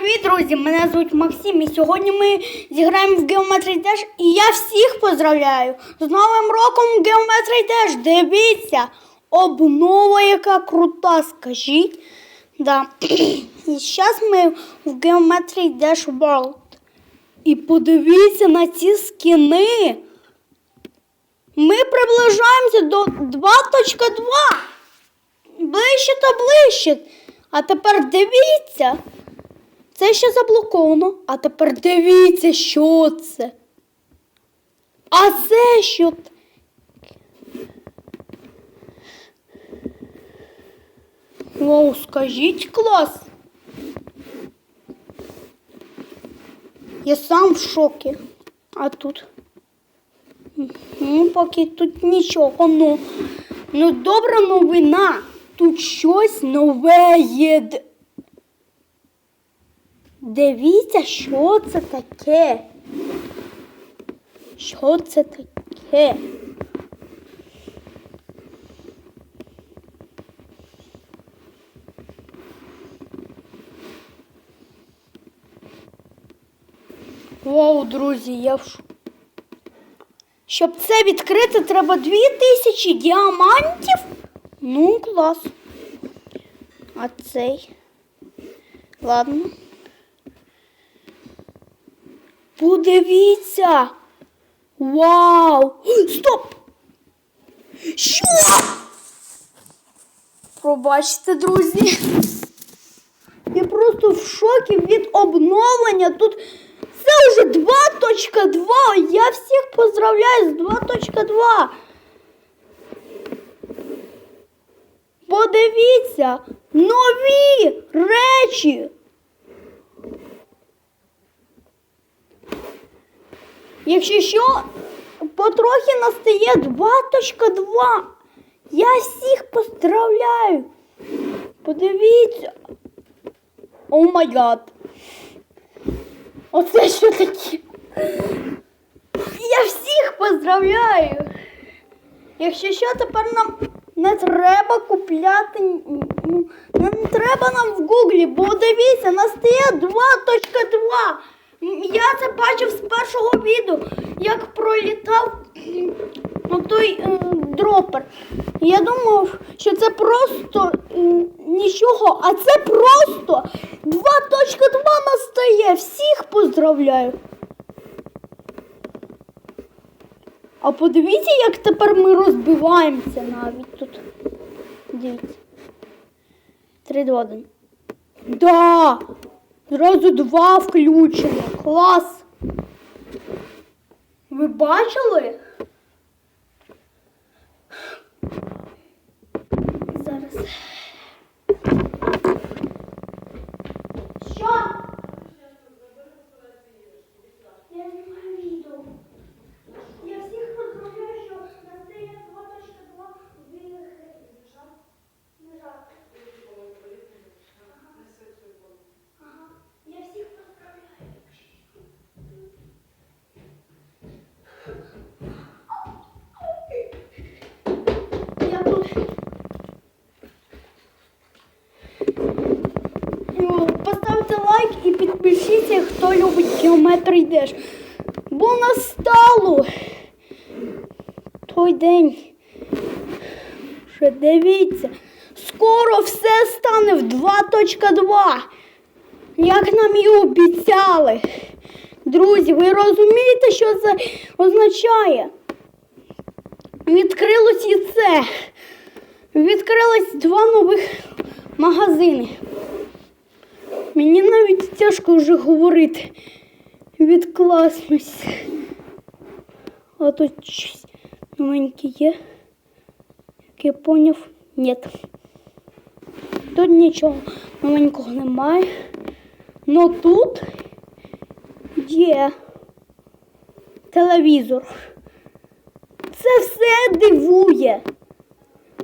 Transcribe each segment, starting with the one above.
Привіт, друзі! Мене звуть Максим. І сьогодні ми зіграємо в Geometry Dash. І я всіх поздравляю з Новим роком Geometry Dash. Дивіться, обнова яка крута, скажіть. Да. І зараз ми в Geometry Dash World. І подивіться на ці скіни. Ми приближаємося до 2.2. Ближче та ближче. А тепер дивіться. Це ще заблоковано. А тепер дивіться, що це. А це що? Вау, скажіть клас. Я сам в шокі. А тут. Ну, поки тут нічого. Ну, ну добра новина. Тут щось нове є. Дивіться, що це таке. Що це таке? Вау, друзі, я в Щоб це відкрити, треба 2000 діамантів. Ну, клас. А цей. Ладно. Подивіться. Вау! Стоп! Що? Пробачте, друзі. Я просто в шокі від обновлення. Тут це вже 2.2. Я всіх поздравляю з 2.2. Подивіться, нові речі. Якщо що, потрохи настає 2.2. Я всіх поздравляю. Подивіться. О май гад. Оце що таке? Я всіх поздравляю. Якщо що, тепер нам не треба купляти. ну, Не треба нам в гуглі, бо дивіться, настає 2.2. Я це бачив з першого відео, як пролітав той дропер. Я думав, що це просто нічого, а це просто 2.2 настає. Всіх поздравляю. А подивіться, як тепер ми розбиваємося навіть тут. Дивіться. 3, 2, 1. Да! Зразу два включено. Клас. Ви бачили? Зараз. Що? Я знімаю відео. Я всіх поздравляю, що настає 2.2 в Лежак. Лежак. Ага. Я всіх поздравляю. Я тут. Ну, Поставте лайк і підпишіться, хто Geometry Dash. Бо настало той день. Що дивіться, скоро все стане в 2.2. Як нам і обіцяли. Друзі, ви розумієте, що це означає? Відкрилось і це. Відкрилось два нових магазини. Мені навіть тяжко вже говорити. Відкласнусь. А тут щось новеньке є. Як я поняв, ні. Тут нічого новенького немає. Но тут є телевізор. Це все дивує.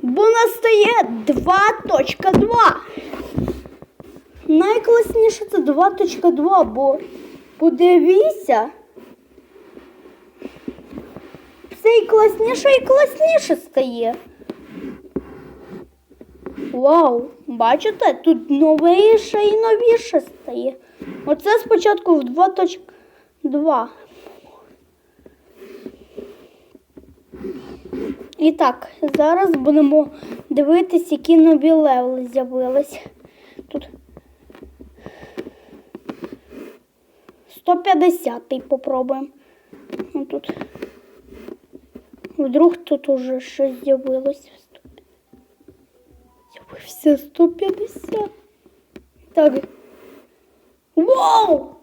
Бо настає 2.2. Найкласніше це 2.2, бо подивіться. Все і класніше і класніше стає. Вау! Бачите, тут новіше і новіше стає. Оце спочатку в 2.2. І так, зараз будемо дивитись, які нові левели з'явились. Тут 150-й попробуємо. Ну, тут. Вдруг тут уже щось з'явилось. З'явився 150. Так. Вау!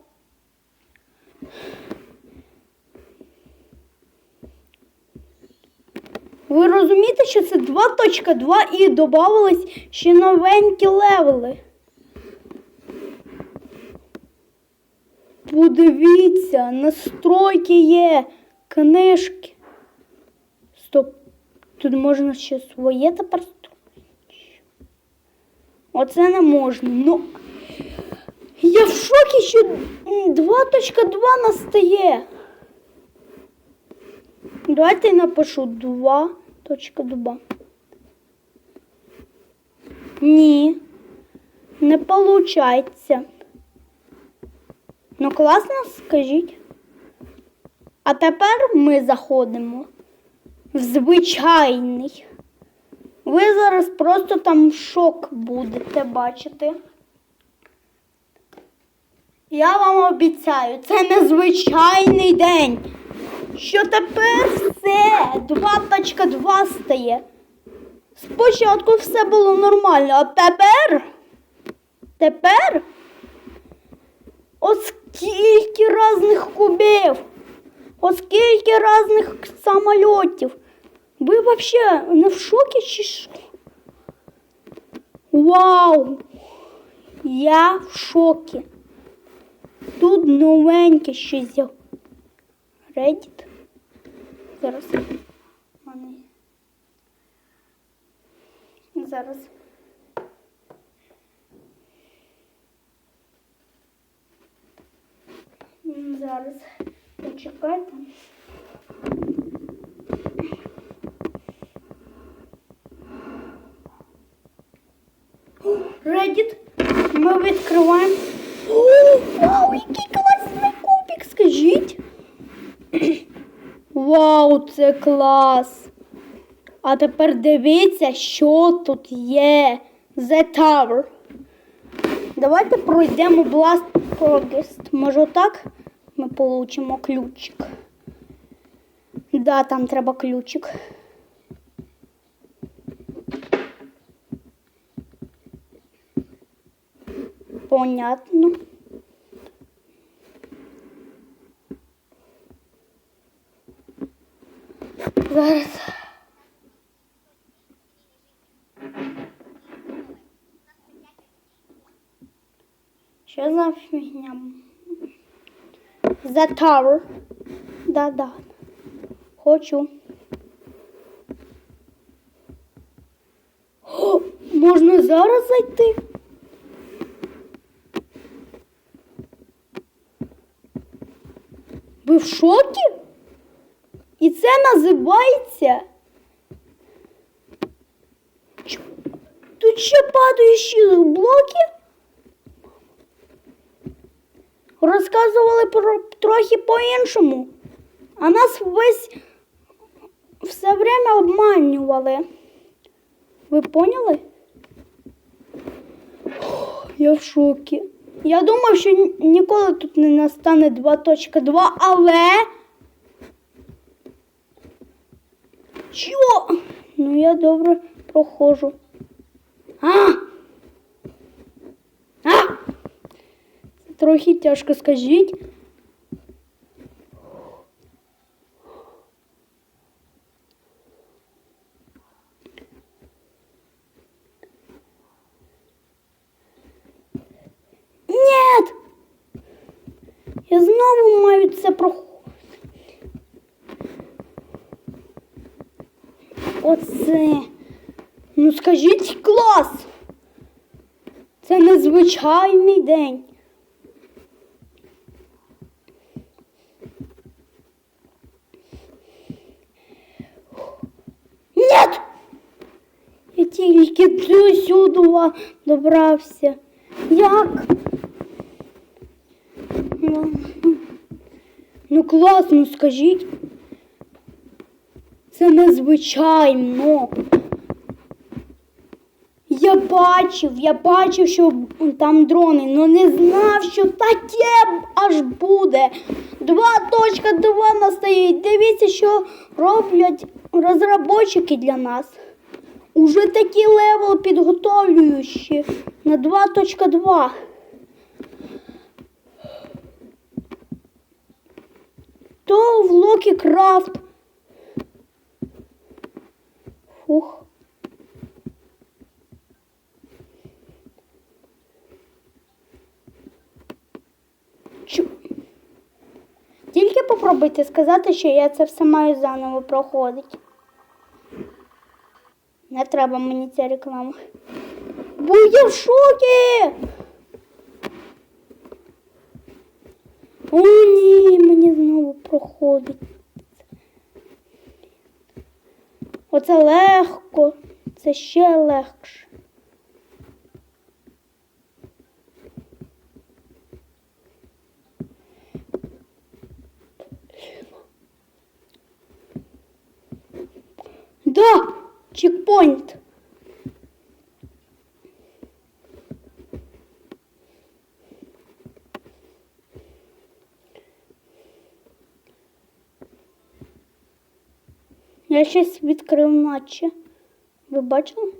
Ви розумієте, що це 2.2 і додавались ще новенькі левели. Подивіться, настройки є, книжки. Стоп. Тут можна ще своє тепер. Оце не можна. Ну. Я в шокі, що м, 2.2 настає. Давайте я напишу 2.2. Ні, не получається. Ну, класно, скажіть. А тепер ми заходимо в звичайний. Ви зараз просто там шок будете бачити. Я вам обіцяю, це незвичайний день. Що тепер все 2.2 стає. Спочатку все було нормально, а тепер, тепер оскільки різних кубів, оскільки різних самольотів. Ви взагалі не в шокі чи що? Вау! Я в шокі. Тут новеньке щось. є. Reddit. Зараз. Зараз. Зараз. Почекайте. Reddit. Ми відкриваємо. Вау, який класний кубик, скажіть. Вау, це клас. А тепер дивіться, що тут є. The Tower. Давайте пройдемо Blast Progress. Може так ми получимо ключик. Да, там треба ключик. Понятно. Зараз. Що за фігня? The Tower. Да-да. Хочу. О, можна зараз зайти? Ви в шокі? І це називається. Тут ще падаючі блоки. Розказували про трохи по-іншому. А нас весь все время обманювали. Ви поняли? Я в шокі. Я думав, що ніколи тут не настане 2.2, але. Що? Ну я добре проходжу. А! А! Це трохи тяжко скажіть. Нет! Я знову маю це проходити. Оце. Ну скажіть клас. Це незвичайний день. Нет! Я тільки до сюди добрався. Як? Ну, класно, скажіть. Це незвичайно. Я бачив, я бачив, що там дрони, але не знав, що таке аж буде. 2.2 настають. Дивіться, що роблять розробники для нас. Уже такі левели підготовлюючі на 2.2. То в Локі Крафт. Фух. Чу. Тільки попробуйте сказати, що я це все маю заново проходити. Треба мені ця реклама. Бо я в шокі. О, ні, мені знову проходить. Оце легко, це ще легше. Да, чекпоінт. Я щось відкрив матчі. Ви бачили?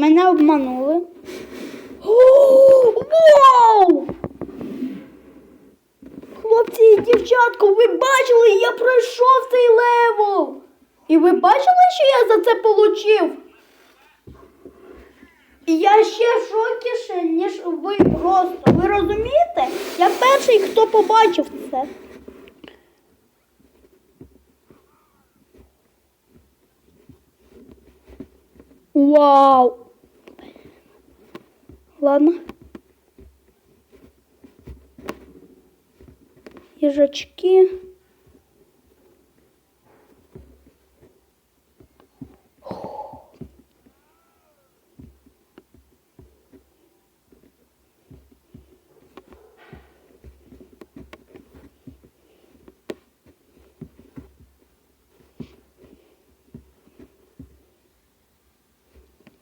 Мене обманули. Вау! Хлопці і дівчатко, ви бачили, я пройшов цей левел. І ви бачили, що я за це получив? Я ще шокіше, ніж ви просто. Ви розумієте? Я перший, хто побачив це. Вау! Ладно. Їжачки.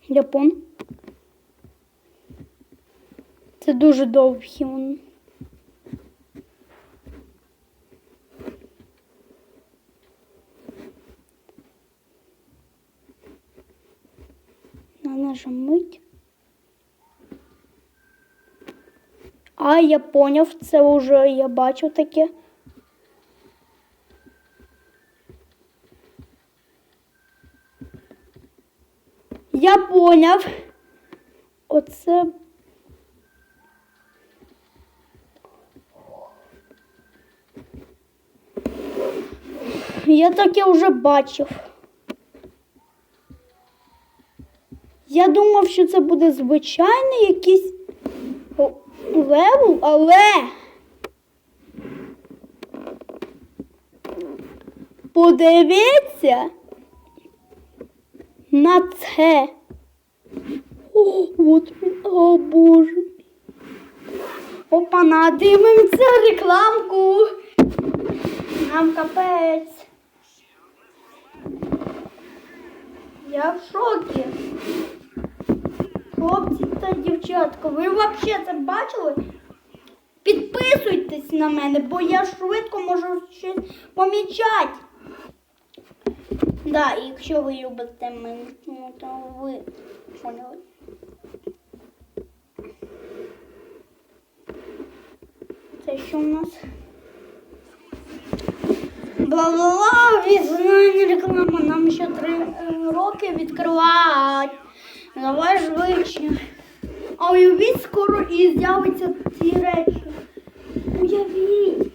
Япон. Це дуже довгі вони. На нажимить. А, я поняв, це вже я бачу таке. Я поняв. Оце. Я таке вже бачив. Я думав, що це буде звичайний якийсь левел, але. Подивіться на це. О, от о боже. Опа, надивимося рекламку. Нам капець. Я в шокі. Хлопці та дівчатка, ви взагалі це бачили? Підписуйтесь на мене, бо я швидко можу щось помічати. Да, якщо ви любите мене, ну, то ви поняли. Це що у нас? Бла-бла-бла, відзнання реклама. Нам ще три е, роки відкривають. Давай швидше. А уявіть, скоро і з'явиться ці речі. Уявіть.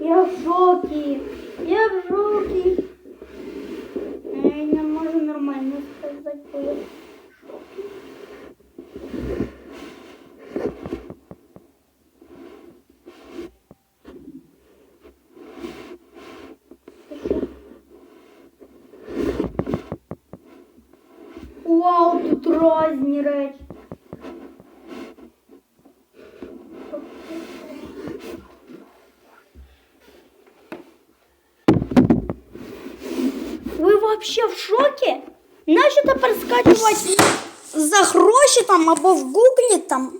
Я в шокі. Я в шокі. Я не можу нормально сказати, різні речі. Ви вообще в шокі? Нащо тепер скачувати за гроші там або в гуглі там?